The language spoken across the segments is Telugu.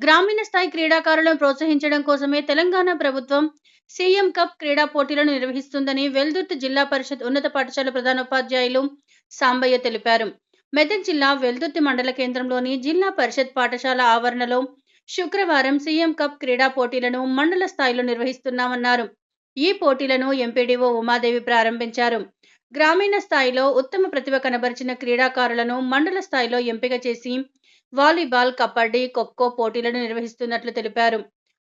గ్రామీణ స్థాయి క్రీడాకారులను ప్రోత్సహించడం కోసమే తెలంగాణ ప్రభుత్వం సీఎం కప్ క్రీడా పోటీలను నిర్వహిస్తుందని వెల్దుర్తి జిల్లా పరిషత్ ఉన్నత పాఠశాల ప్రధానోపాధ్యాయులు సాంబయ్య తెలిపారు. మెదక్ జిల్లా వెల్దుర్తి మండల కేంద్రంలోని జిల్లా పరిషత్ పాఠశాల ఆవరణలో శుక్రవారం సీఎం కప్ క్రీడా పోటీలను మండల స్థాయిలో నిర్వహిస్తున్నామన్నారు. ఈ పోటీలను ఎంపీడీఓ ఉమాదేవి ప్రారంభించారు. గ్రామీణ స్థాయిలో ఉత్తమ ప్రతిభ కనబరిచిన క్రీడాకారులను మండల స్థాయిలో ఎంపిక చేసి వాలీబాల్ కబడ్డీ ఖోఖో పోటీలను నిర్వహిస్తున్నట్లు తెలిపారు.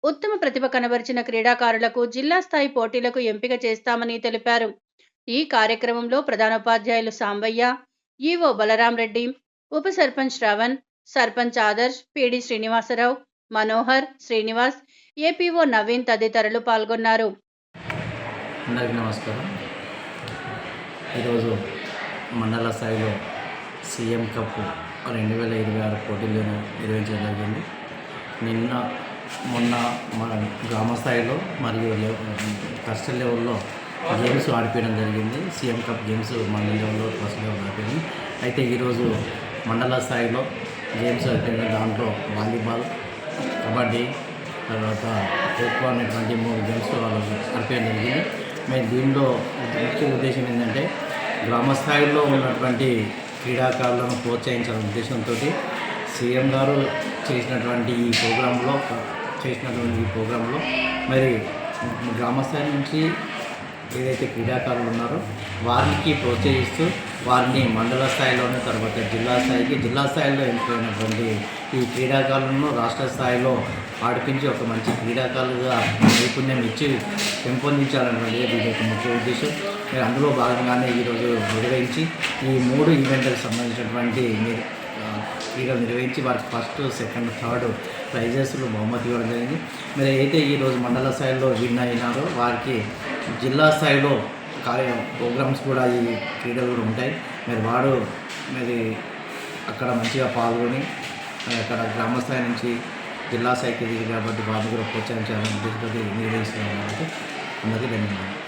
ఉత్తమ ప్రతిభ కనబరిచిన క్రీడాకారులకు జిల్లా స్థాయి పోటీలకు ఎంపిక చేస్తామని తెలిపారు. ఈ కార్యక్రమంలో ప్రధానోపాధ్యాయులు సాంబయ్య ఈవో బలరాం రెడ్డి ఉప సర్పంచ్ శ్రవణ్ సర్పంచ్ ఆదర్శ్ పిడి శ్రీనివాసరావు మనోహర్ శ్రీనివాస్ ఏపీఓ నవీన్ తదితరులు పాల్గొన్నారు. అందరికీ నమస్కారం. ఈరోజు మండల స్థాయిలో సీఎం కప్ రెండు వేల ఇరవై ఆరు పోటీలను నిర్వహించడం జరిగింది. నిన్న మొన్న మన గ్రామ స్థాయిలో మరియు కస్టల్ లెవెల్లో గేమ్స్ ఆడిపించడం జరిగింది. సీఎం కప్ గేమ్స్ మండల లెవెల్లో కస్టల్ లెవెల్ ఆడిపోయింది అయితే ఈరోజు మండల స్థాయిలో గేమ్స్ ఆడిపోయిన దాంట్లో వాలీబాల్ కబడ్డీ తర్వాత ఖోఖో అనేటువంటి మూడు గేమ్స్ వాళ్ళు ఆడిపోయడం జరిగింది. మేము దీనిలో ముఖ్య ఉద్దేశం ఏంటంటే గ్రామస్థాయిలో ఉన్నటువంటి క్రీడాకారులను ప్రోత్సహించాలనే ఉద్దేశంతో సీఎం గారు చేసినటువంటి ఈ ప్రోగ్రాంలో చేసినటువంటి ఈ ప్రోగ్రాంలో మరి గ్రామస్థాయి నుంచి ఏదైతే క్రీడాకారులు ఉన్నారో వారికి ప్రోత్సహిస్తూ వారిని మండల స్థాయిలోనే తర్వాత జిల్లా స్థాయికి జిల్లా స్థాయిలో ఎంపికైనటువంటి ఈ క్రీడాకారులను రాష్ట్ర స్థాయిలో ఆడిపించి ఒక మంచి క్రీడాకారులుగా నైపుణ్యం ఇచ్చి పెంపొందించాలన్నది దీని యొక్క ముఖ్య ఉద్దేశం. మీరు అందులో భాగంగానే ఈరోజు నిర్వహించి ఈ మూడు ఈవెంట్లకు సంబంధించినటువంటి మీరు క్రీడలు నిర్వహించి వారికి ఫస్ట్ సెకండ్ థర్డ్ ప్రైజెస్లు బహుమతి ఇవ్వడం జరిగింది. మరి అయితే ఈరోజు మండల స్థాయిలో విన్ అయినారో వారికి జిల్లా స్థాయిలో కార్య ప్రోగ్రామ్స్ కూడా ఈ క్రీడలు కూడా ఉంటాయి. మరి వాడు మరి అక్కడ మంచిగా పాల్గొని అక్కడ గ్రామ స్థాయి నుంచి జిల్లా స్థాయికి ఎదిగి కాబట్టి వారిని కూడా ప్రోత్సహించాలని ఉద్దేశంతో నిర్వహిస్తున్నాం కాబట్టి అందరికీ ధన్యవాదాలు.